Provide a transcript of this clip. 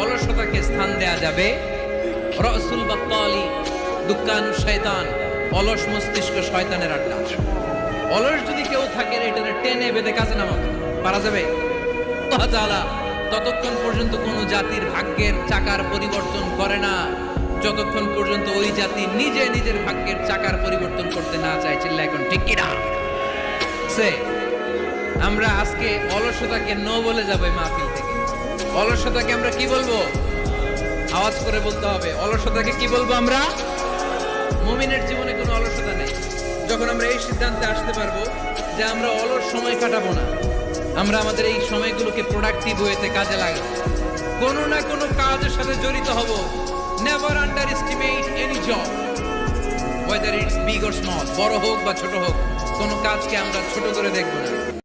অলসতাকে স্থান দেয়া যাবে। রসুল বাত্তালি দুঃখানু শয়তান, অলস মস্তিষ্ক শয়তানের আড্ডা। অলস যদি কেউ থাকে এটা টেনে বেঁধে কাজে নামাবে। পারা যাবে? ততক্ষণ পর্যন্ত কোনো জাতির ভাগ্যের চাকার পরিবর্তন করে না। যতক্ষণ পর্যন্ত ওই জাতি নিজে নিজের ভাগ্যের চাকার পরিবর্তন করতে না চায় চিল্লা এখন ঠিক কিনা? সে, আমরা আজকে অলসতাকে নো বলে যাবে মাহফিল থেকে। অলসতাকে আমরা কি বলব? আওয়াজ করে বলতে হবে, অলসতাকে কি বলব আমরা? মুমিনের জীবনে কোনো অলসতা নেই। যখন আমরা এই সিদ্ধান্তে আসতে পারব যে আমরা অলস সময় কাটাবো না, আমরা আমাদের এই সময়গুলোকে প্রোডাক্টিভ ওয়েতে কাজে লাগাবো। কোনো না কোনো কাজের সাথে জড়িত হব। Never under estimate any job whether it's big or small বড় হোক বা ছোট হোক, কোনো কাজকে আমরা ছোট করে দেখব না।